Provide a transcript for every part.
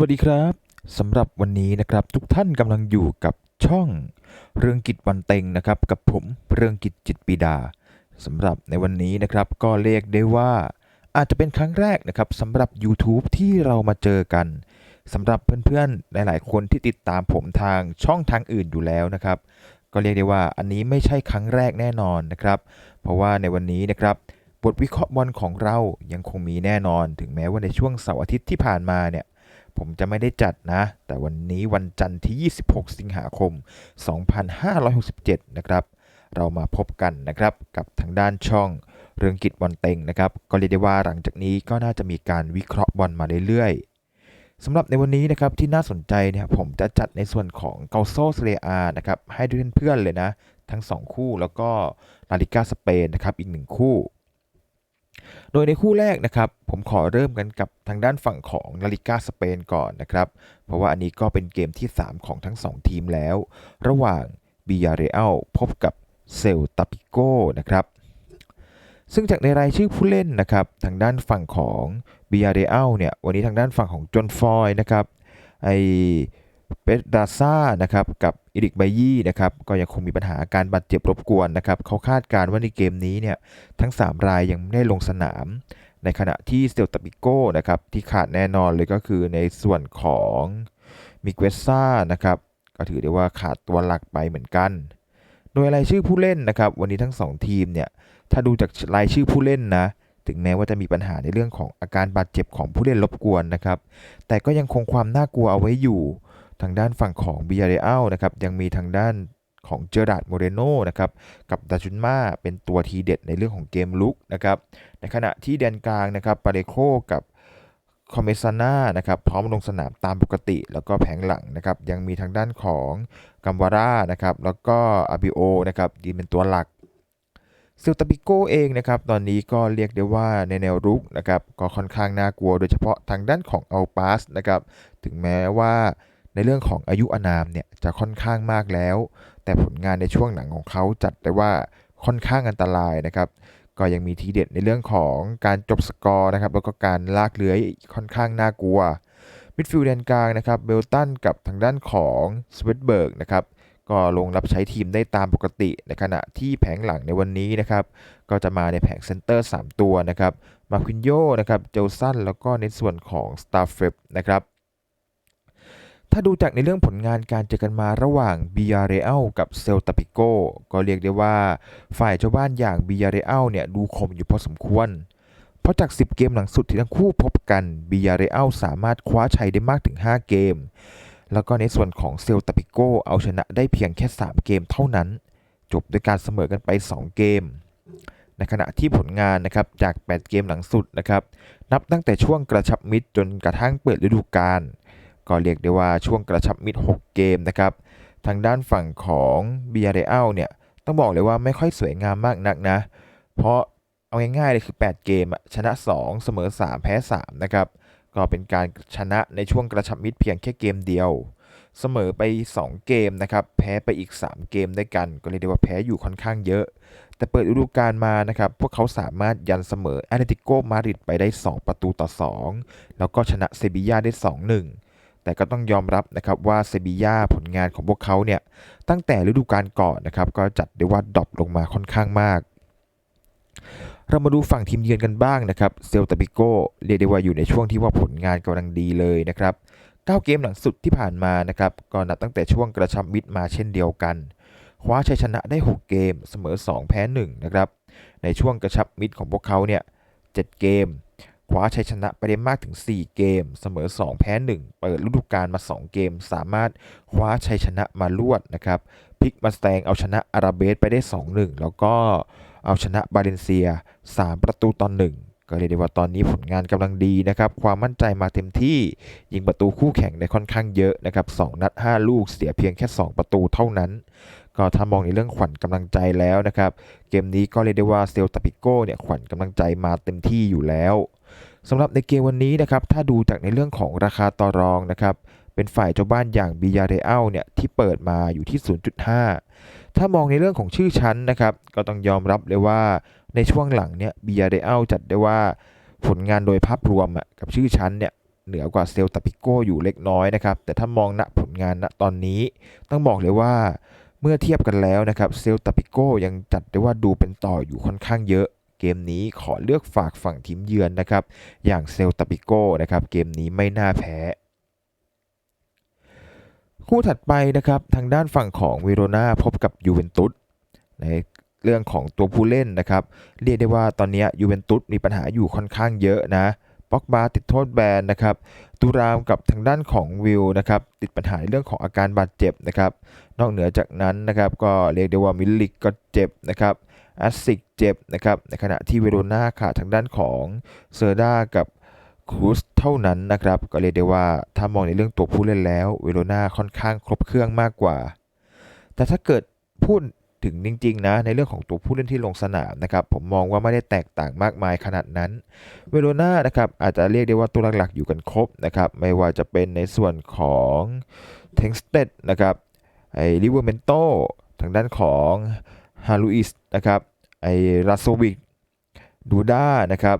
วัสดีครับสำหรับวันนี้นะครับทุกท่านกำลังอยู่กับช่องเรื่องกิจวันเต็งนะครับกับผมเรื่องกิจจิตปีดาสำหรับในวันนี้นะครับก็เรียกได้ว่า อาจจะเป็นครั้งแรกนะครับสำหรับ YouTube ที่เรามาเจอกันสำหรับเพื่อนๆหลายๆ คนที่ติดตามผมทางช่องทางอื่นอยู่แล้วนะครับก็เรียกได้ว่าอันนี้ไม่ใช่ครั้งแรกแน่นอนนะครับเพราะว่าในวันนี้นะครับบทวิเคราะห์บอลของเรายังคงมีแน่นอน ถึงแม้ว่าในช่วงเสาร์อาทิตย์ที่ผ่านมาเนี่ย ผมจะไม่ได้จัดนะ แต่วันนี้วันจันทร์ที่ 26 สิงหาคม 2567 นะครับ เรามาพบกันนะครับกับทางด้านช่องเรื่องกิจบอลเต็งนะครับ ก็เรียกได้ว่าหลังจากนี้ก็น่าจะมีการวิเคราะห์บอลมาเรื่อยๆสำหรับในวันนี้นะครับที่น่าสนใจเนี่ยผมจะจัดในส่วนของเกาโซเซเรียอานะครับให้เพื่อนๆเลยนะ ทั้ง 2 คู่แล้วก็ลาลิกาสเปนนะครับอีก 1 คู่ โดยในคู่แรกนะครับผมขอเริ่มกันกับทางด้านฝั่งของลาลิกาสเปนก่อนนะครับ เพราะว่าอันนี้ก็เป็นเกมที่ 3 ของทั้ง 2 ทีมแล้ว ระหว่างบิยาเรอัลพบกับเซลตาปิโกนะครับซึ่งจากในรายชื่อผู้เล่นนะครับทางด้านฝั่งของบิยาเรอัลเนี่ยวันนี้ทางด้านฝั่งของจอห์นฟอยนะครับไอ เปดาซ่านะครับกับอิริกไบยี่นะครับก็ยังคงมีปัญหาการบาดเจ็บรบกวนนะครับเขาคาดการณ์ว่าในเกมนี้เนี่ยทั้ง 3 รายยังไม่ได้ลงสนาม ในขณะที่เซลตาปิโก้นะครับที่ขาดแน่นอนเลยก็คือในส่วนของมิเกซ่านะครับก็ถือได้ว่าขาดตัวหลักไปเหมือนกัน โดยรายชื่อผู้เล่นนะครับวันนี้ทั้ง 2 ทีมเนี่ยถ้าดูจากรายชื่อผู้เล่นนะถึงแม้ว่าจะมีปัญหาในเรื่องของอาการบาดเจ็บของผู้เล่นรบกวนนะครับ แต่ก็ยังคงความน่ากลัวเอาไว้อยู่ ทางด้านฝั่งของบิยาเรอัลนะครับยังมีทางด้านของเจอร์ดาดโมเรโนนะครับกับดาจุนมาเป็นตัวทีเด็ดในเรื่องของเกมลุกนะครับในขณะที่แดนกลางนะครับปาเรโคกับคอมเมซาน่านะครับพร้อมลงสนามตามปกติ แล้วก็แผงหลังนะครับยังมีทางด้านของกัมวาร่านะครับแล้วก็อาบิโอนะครับยืนเป็นตัวหลักเซลตาปิโกเองนะครับตอนนี้ก็เรียกได้ว่าในแนวรุกนะครับก็ค่อนข้างน่ากลัวโดยเฉพาะทางด้านของอัลปาสนะครับถึงแม้ว่า ในเรื่องของอายุอานามเนี่ยจะค่อนข้างมากแล้ว แต่ผลงานในช่วงหลังของเขาจัดได้ว่าค่อนข้างอันตรายนะครับก็ยังมีทีเด็ดในเรื่องของการจบสกอร์นะครับแล้วก็การลากเลื้อยค่อนข้างน่ากลัวมิดฟิลด์แดนกลางนะครับเบลตันกับทางด้านของสเวตเบิร์กนะครับก็ลงรับใช้ทีมได้ตามปกติในขณะที่แผงหลังในวันนี้นะครับก็จะมาในแผงเซนเตอร์ 3 ตัวนะครับมาคินโยนะครับเจลสันแล้วก็ในส่วนของสตาร์เฟบนะครับ ถ้าดูจากในเรื่องผลงานการเจอกันมาระหว่างบิยาเรอัลกับเซลตาปิโกก็เรียกได้ว่าฝ่ายเจ้าบ้านอย่างบิยาเรอัลเนี่ยดูคมอยู่พอสมควร เพราะจาก 10 เกมหลังสุดที่ทั้งคู่พบกันบิยาเรอัลสามารถคว้าชัยได้มากถึง 5 เกม แล้วก็ในส่วนของเซลตาปิโกเอาชนะได้เพียงแค่ 3 เกมเท่านั้น จบด้วยการเสมอกันไป 2 เกมในขณะที่ผลงานนะครับจาก 8 เกมหลังสุดนะครับ นับตั้งแต่ช่วงกระชับมิตรจนกระทั่งเปิดฤดูกาล ก็เรียกได้ว่าช่วงกระชับมิตร6เกมนะครับ ทางด้านฝั่งของบิยาเรอัลเนี่ย ต้องบอกเลยว่าไม่ค่อยสวยงามมากนักนะ เพราะเอาง่ายๆเลยคือ 8 เกมชนะ 2 เสมอ 3 แพ้ 3 นะครับ ก็เป็นการชนะในช่วงกระชับมิตรเพียงแค่เกมเดียว เสมอไป 2 เกมนะครับ แพ้ไปอีก 3 เกมด้วยกัน ก็เรียกได้ว่าแพ้อยู่ค่อนข้างเยอะ แต่เปิดฤดูกาลมานะครับ พวกเขาสามารถยันเสมอแอตเลติโกมาดริดไปได้ 2 ประตูต่อ 2 แล้วก็ชนะเซบีย่าได้ 2-1 แต่ก็ต้องยอมรับนะครับว่าเซบีย่าผลงานของพวกเขาเนี่ยตั้งแต่ฤดูกาลก่อนนะครับก็จัดได้ว่าดรอปลงมาค่อนข้างมาก เรามาดูฝั่งทีมเยือนกันบ้างนะครับเซลตาปิโกเรียกได้ว่าอยู่ในช่วงที่ว่าผลงานกำลังดีเลยนะครับ9เกมหลังสุดที่ผ่านมานะครับก็นับตั้งแต่ช่วงกระชับมิตรมาเช่นเดียวกันคว้าชัยชนะได้ 6 เกมเสมอ 2 แพ้ 1 นะครับ ในช่วงกระชับมิตรของพวกเขาเนี่ย 7 เกม คว้าชัยชนะไปได้มากถึง 4 เกม เสมอ 2 แพ้ 1 เปิดฤดูกาลมา 2 เกม สามารถคว้าชัยชนะมาลวดนะครับพิกมาสแซงเอาชนะอาราเบสไปได้ 2-1 แล้วก็เอาชนะบาเลนเซีย 3 ประตูต่อ1ก็เรียกได้ว่าตอนนี้ผลงานกำลังดีนะครับ ความมั่นใจมาเต็มที่ ยิงประตูคู่แข่งได้ค่อนข้างเยอะนะครับ2นัด 5 ลูกเสียเพียงแค่ 2 ประตูเท่านั้น ก็ถ้ามองในเรื่องขวัญกำลังใจแล้วนะครับ เกมนี้ก็เรียกได้ว่าเซลตาปิโก้เนี่ยขวัญกำลังใจมาเต็มที่อยู่แล้ว สำหรับในเกมวันนี้นะครับถ้าดูจากในเรื่องของราคาต่อรองนะครับเป็นฝ่ายเจ้าบ้านอย่างบิยาเรอัลเนี่ยที่เปิดมาอยู่ที่ 0.5 ถ้ามองในเรื่องของชื่อชั้นนะครับก็ต้องยอมรับเลยว่าในช่วงหลังเนี่ยบิยาเรอัลจัดได้ว่าผลงานโดยภาพรวมอะกับชื่อชั้นเนี่ยเหนือกว่าเซลตาปิโกอยู่เล็กน้อยนะครับแต่ถ้ามองณผลงานณตอนนี้ต้องบอกเลยว่าเมื่อเทียบกันแล้วนะครับเซลตาปิโกยังจัดได้ว่าดูเป็นต่ออยู่ค่อนข้างเยอะ เกมนี้ขอเลือกฝากฝั่งทีมเยือนนะครับ อย่างเซลตาปิโก้นะครับ เกมนี้ไม่น่าแพ้คู่ถัดไปนะครับทางด้านฝั่งของเวโรนาพบกับยูเวนตุสในเรื่องของตัวผู้เล่นนะครับ เรียกได้ว่าตอนนี้ยูเวนตุสมีปัญหาอยู่ค่อนข้างเยอะนะป็อกบาติดโทษแบนนะครับตูรามกับทางด้านของวิลนะครับติดปัญหาในเรื่องของอาการบาดเจ็บนะครับ นอกเหนือจากนั้นนะครับก็เรียกได้ว่ามิลลิกก็เจ็บนะครับ แอสซิกเจ็บนะครับในขณะที่เวโรนาขาดทางด้านของเซอร์ดากับครูสเท่านั้นนะครับก็เรียกได้ว่าถ้ามองในเรื่องตัวผู้เล่นแล้ว เวโรนาค่อนข้างครบเครื่องมากกว่า แต่ถ้าเกิดพูดถึงจริงๆนะในเรื่องของตัวผู้เล่นที่ลงสนามนะครับผมมองว่าไม่ได้แตกต่างมากมายขนาดนั้น เวโรนานะครับอาจจะเรียกได้ว่าตัวหลักๆอยู่กันครบนะครับไม่ว่าจะเป็นในส่วนของเทงสเตดนะครับไอลิเวอร์เมนโตทางด้านของฮารุอิสนะครับ ไอราโซวิกดูด้านะครับ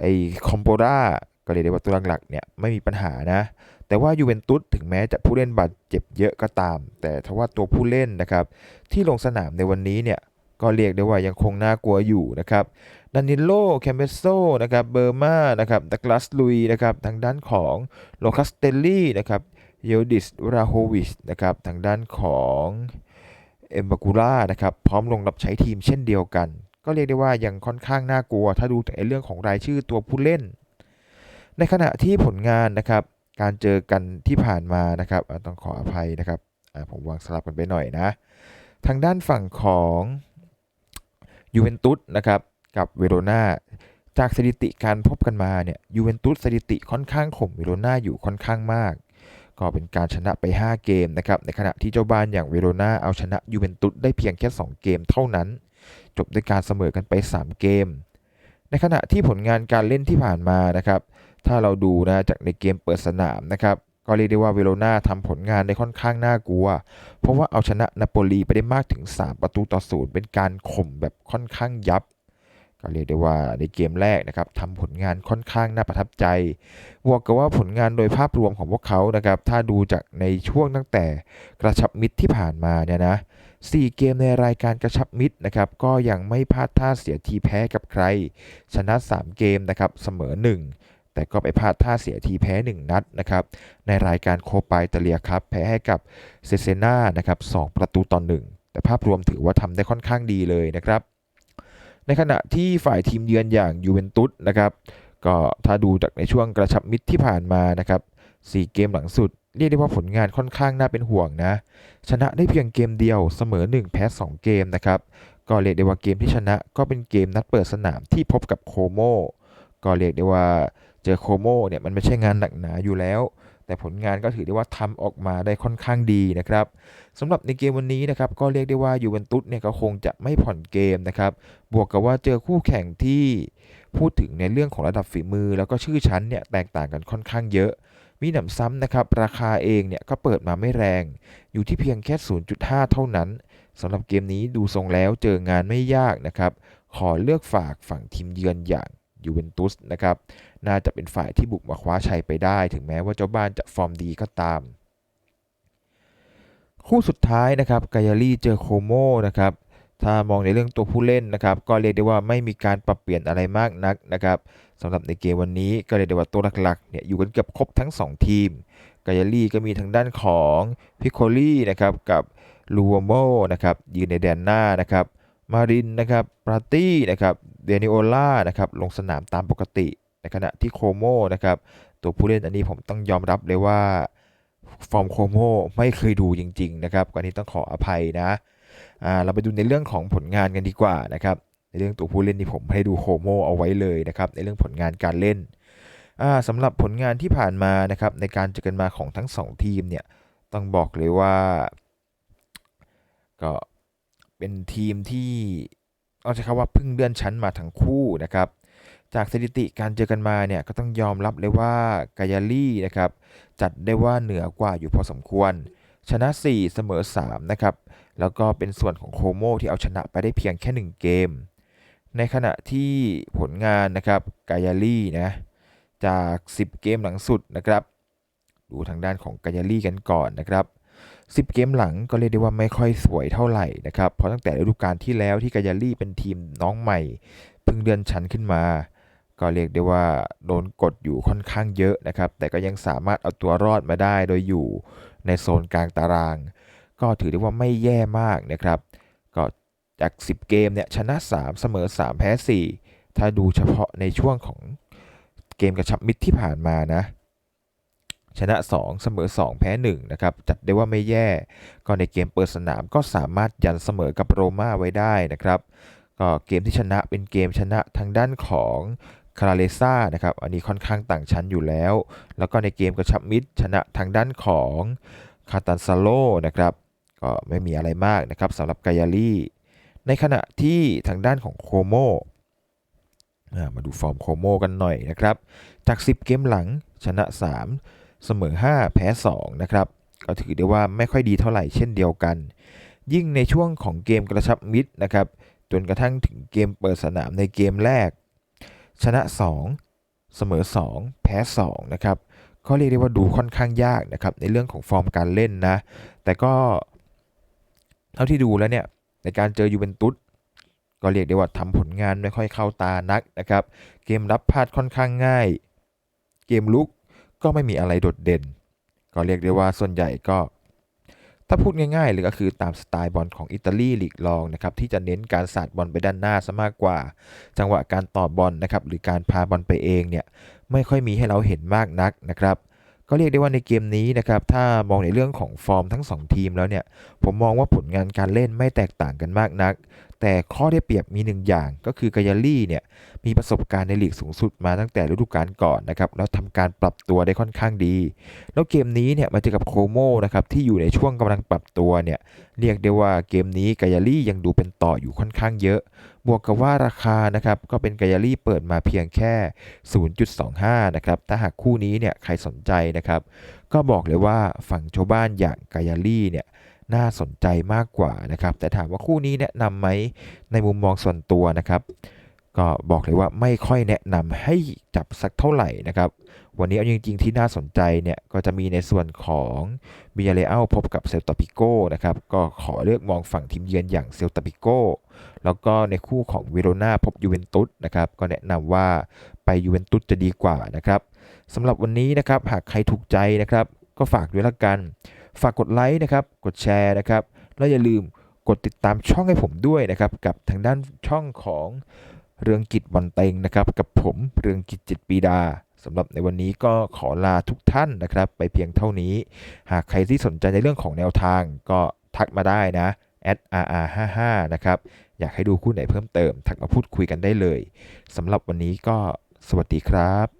ไอคอมโปราก็เรียกได้ว่าตัวหลักๆเนี่ยไม่มีปัญหานะ แต่ว่ายูเวนตุสถึงแม้จะผู้เล่นบาดเจ็บเยอะก็ตาม แต่ทว่าตัวผู้เล่นนะครับที่ลงสนามในวันนี้เนี่ยก็เรียกได้ว่ายังคงน่ากลัวอยู่นะครับดานิโลแคมเบโซนะครับเบอร์มานะครับดักลาสลุยนะครับทางด้านของโลคัสเตลลี่นะครับเยลดิสราโฮวิชนะครับทางด้านของ เอมบากูล่านะครับพร้อมลงรับใช้ทีมเช่นเดียวกัน ก็เรียกได้ว่ายังค่อนข้างน่ากลัว ถ้าดูแต่เรื่องของรายชื่อตัวผู้เล่น ในขณะที่ผลงานนะครับการเจอกันที่ผ่านมานะครับต้องขออภัยนะครับผมวางสลับกันไปหน่อยนะ ทางด้านฝั่งของยูเวนตุสนะครับกับเวโรนาจากสถิติการพบกันมาเนี่ยยูเวนตุสสถิติค่อนข้างข่มเวโรนาอยู่ค่อนข้างมาก ก็เป็นการชนะไป 5 เกมนะครับ ในขณะที่เจ้าบ้านอย่างเวโรนาเอาชนะยูเวนตุสได้เพียงแค่ 2 เกมเท่านั้น จบด้วยการเสมอกันไป 3 เกม ในขณะที่ผลงานการเล่นที่ผ่านมานะครับ ถ้าเราดูนะจากในเกมเปิดสนามนะครับ ก็เรียกได้ว่าเวโรนาทำผลงานได้ค่อนข้างน่ากลัว เพราะว่าเอาชนะนาโปลีไปได้มากถึง 3 ประตูต่อศูนย์เป็นการข่มแบบค่อนข้างยับ ก็เรียกได้ว่าในเกมแรกนะครับทำผลงานค่อนข้างน่าประทับใจบวกกับว่าผลงานโดยภาพรวมของพวกเขานะครับ ถ้าดูจากในช่วงตั้งแต่กระชับมิตรที่ผ่านมาเนี่ยนะ4เกมในรายการกระชับมิตรนะครับ ก็ยังไม่พลาดท่าเสียทีแพ้กับใคร ชนะ 3 เกมนะครับเสมอ 1 แต่ก็ไปพลาดท่าเสียทีแพ้ 1 นัดนะครับ ในรายการโคปาอิตเลียครับแพ้ให้กับเซเซนานะครับ 2 ประตูต่อ1แต่ภาพรวมถือว่าทำได้ค่อนข้างดีเลยนะครับ ในขณะที่ฝ่ายทีมเยือนอย่างยูเวนตุสนะครับก็ถ้าดูจากในช่วงกระชับมิตรที่ผ่านมานะครับ4เกมหลังสุด เรียกได้ว่าผลงานค่อนข้างน่าเป็นห่วงนะ ชนะได้เพียงเกมเดียวเสมอ 1 แพ้ 2 เกมนะครับก็เรียกได้ว่าเกมที่ชนะก็เป็นเกมนัดเปิดสนามที่พบกับโคโมก็เรียกได้ว่าเจอโคโมเนี่ยมันไม่ใช่งานหนักหนาอยู่แล้ว แต่ผลงานก็ถือได้ว่าทำออกมาได้ค่อนข้างดีนะครับสำหรับในเกมวันนี้นะครับก็เรียกได้ว่ายูเวนตุสเนี่ยก็คงจะไม่ผ่อนเกมนะครับบวกกับว่าเจอคู่แข่งที่พูดถึงในเรื่องของระดับฝีมือ แล้วก็ชื่อชั้นเนี่ยแตกต่างกันค่อนข้างเยอะมีหนำซ้ำนะครับราคาเองเนี่ยก็เปิดมาไม่แรง อยู่ที่เพียงแค่ 0.5 เท่านั้นสำหรับเกมนี้ดูทรงแล้วเจองานไม่ยากนะครับขอเลือกฝากฝั่งทีมเยือนอย่าง ยูเวนตุสนะครับ น่าจะเป็นฝ่ายที่บุกมาคว้าชัยไปได้ ถึงแม้ว่าเจ้าบ้านจะฟอร์มดีก็ตาม คู่สุดท้ายนะครับกายาลีเจอโคโมนะครับถ้ามองในเรื่องตัวผู้เล่นนะครับ ก็เรียกได้ว่าไม่มีการปรับเปลี่ยนอะไรมากนักนะครับสำหรับในเกมวันนี้ก็เรียกได้ว่าตัวหลักๆเนี่ยอยู่กันเกือบครบทั้ง 2 ทีมกายาลีก็มีทางด้านของพิโคลี่นะครับกับลูโมนะครับยืนในแดนหน้านะครับ มารินนะครับปราตี้นะครับเดนิโอล่านะครับลงสนามตามปกติ ในขณะที่โคโมนะครับตัวผู้เล่นอันนี้ผมต้องยอมรับเลยว่า ฟอร์มโคโมไม่เคยดูจริง ๆ นะครับก่อนนี้ต้องขออภัยนะอ่าเราไปดูในเรื่องของผลงานกันดีกว่านะครับในเรื่องตัวผู้เล่นที่ผมให้ดูโคโมเอาไว้เลยนะครับในเรื่องผลงานการเล่นอ่าสำหรับผลงานที่ผ่านมานะครับในการเจอกันมาของทั้ง 2 ทีมเนี่ยต้องบอกเลยว่าก็ เป็นทีมที่เอาใช้คำว่าพึ่งเลื่อนชั้นมาทั้งคู่นะครับ จากสถิติการเจอกันมาเนี่ยก็ต้องยอมรับเลยว่ากายาลี่นะครับจัดได้ว่าเหนือกว่าอยู่พอสมควร ชนะ 4 เสมอ 3 นะครับ แล้วก็เป็นส่วนของโคโมที่เอาชนะไปได้เพียงแค่ 1 เกม ในขณะที่ผลงานนะครับกายาลี่นะจาก 10 เกมหลังสุดนะครับ ดูทางด้านของกายาลี่กันก่อนนะครับ 10 เกมหลังก็เรียกได้ว่าไม่ค่อยสวยเท่าไหร่นะครับ เพราะตั้งแต่ฤดูกาลที่แล้วที่กายาลี่เป็นทีมน้องใหม่เพิ่งเดือนชั้นขึ้นมา ก็เรียกได้ว่าโดนกดอยู่ค่อนข้างเยอะนะครับ แต่ก็ยังสามารถเอาตัวรอดมาได้โดยอยู่ในโซนกลางตาราง ก็ถือได้ว่าไม่แย่มากนะครับ ก็จาก 10 เกมเนี่ยชนะ 3 เสมอ 3 แพ้ 4 ถ้าดูเฉพาะในช่วงของเกมกระชับมิตรที่ผ่านมานะ ชนะ 2 เสมอ 2 แพ้1นะครับจัดได้ว่าไม่แย่ ก็ในเกมเปิดสนามก็สามารถยันเสมอกับโรม่าไว้ได้นะครับก็เกมที่ชนะเป็นเกมชนะทางด้านของคาราเลซ่านะครับอันนี้ค่อนข้างต่างชั้นอยู่แล้ว แล้วก็ในเกมกระชับมิตรชนะทางด้านของคาตันซาโลนะครับก็ไม่มีอะไรมากนะครับสำหรับกายาลีในขณะที่ทางด้านของโคโมมาดูฟอร์มโคโมกันหน่อยนะครับ จาก 10 เกมหลังชนะ 3 เสมอ 5 แพ้ 2 นะครับ ก็ถือได้ว่าไม่ค่อยดีเท่าไหร่เช่นเดียวกัน ยิ่งในช่วงของเกมกระชับมิตรนะครับ จนกระทั่งถึงเกมเปิดสนามในเกมแรก ชนะ 2 เสมอ 2 แพ้ 2 นะครับ ก็เรียกได้ว่าดูค่อนข้างยากนะครับในเรื่องของฟอร์มการเล่นนะ แต่ก็เท่าที่ดูแล้วเนี่ยในการเจอยูเวนตุสก็เรียกได้ว่าทำผลงานไม่ค่อยเข้าตานักนะครับ เกมรับพลาดค่อนข้างง่าย เกมลุก ก็ไม่มีอะไรโดดเด่น ก็เรียกได้ว่าส่วนใหญ่ก็ ถ้าพูดง่ายๆเลยก็คือตามสไตล์บอลของอิตาลีลีกรองนะครับที่จะเน้นการสาดบอลไปด้านหน้าซะมากกว่า จังหวะการต่อบอลนะครับหรือการพาบอลไปเองเนี่ยไม่ค่อยมีให้เราเห็นมากนักนะครับก็เรียกได้ว่าในเกมนี้นะครับถ้ามองในเรื่องของฟอร์มทั้ง 2 ทีมแล้วเนี่ยผมมองว่าผลงานการเล่นไม่แตกต่างกันมากนัก แต่ข้อได้เปรียบมีหนึ่งอย่างก็คือกายาลี่เนี่ยมีประสบการณ์ในลีกสูงสุดมาตั้งแต่ฤดูกาลก่อนนะครับแล้วทำการปรับตัวได้ค่อนข้างดี แล้วเกมนี้เนี่ยมาเจอกับโคโมนะครับที่อยู่ในช่วงกำลังปรับตัวเนี่ยเรียกได้ว่าเกมนี้กายาลี่ยังดูเป็นต่ออยู่ค่อนข้างเยอะ บวกกับว่าราคานะครับก็เป็นกายาลี่เปิดมาเพียงแค่ 0.25 นะครับถ้าหากคู่นี้เนี่ยใครสนใจนะครับก็บอกเลยว่าฝั่งชาวบ้านอย่างกายาลี่เนี่ย น่าสนใจมากกว่านะครับ แต่ถามว่าคู่นี้แนะนำไหมในมุมมองส่วนตัวนะครับ ก็บอกเลยว่าไม่ค่อยแนะนำให้จับสักเท่าไหร่นะครับ วันนี้เอาจริง ๆ ที่น่าสนใจเนี่ยก็จะมีในส่วนของบิยาเลอัลพบกับเซลตาปิโก้นะครับ ก็ขอเลือกมองฝั่งทีมเยือนอย่างเซลตาปิโก้แล้วก็ในคู่ของเวโรนาพบยูเวนตุสนะครับ ก็แนะนำว่าไปยูเวนตุสจะดีกว่านะครับสำหรับวันนี้นะครับหากใครถูกใจนะครับ ก็ฝากด้วยละกัน ฝากกดไลค์นะครับ กดแชร์นะครับ แล้วอย่าลืมกดติดตามช่องให้ผมด้วยนะครับ กับทางด้านช่องของเรืองกิจวันเต็งนะครับ กับผมเรืองกิจจิตปีดาสำหรับในวันนี้ก็ขอลาทุกท่านนะครับ ไปเพียงเท่านี้ หากใครที่สนใจในเรื่องของแนวทางก็ทักมาได้นะ @rr55 นะครับ อยากให้ดูคู่ไหนเพิ่มเติม ทักมาพูดคุยกันได้เลยสำหรับวันนี้ก็สวัสดีครับ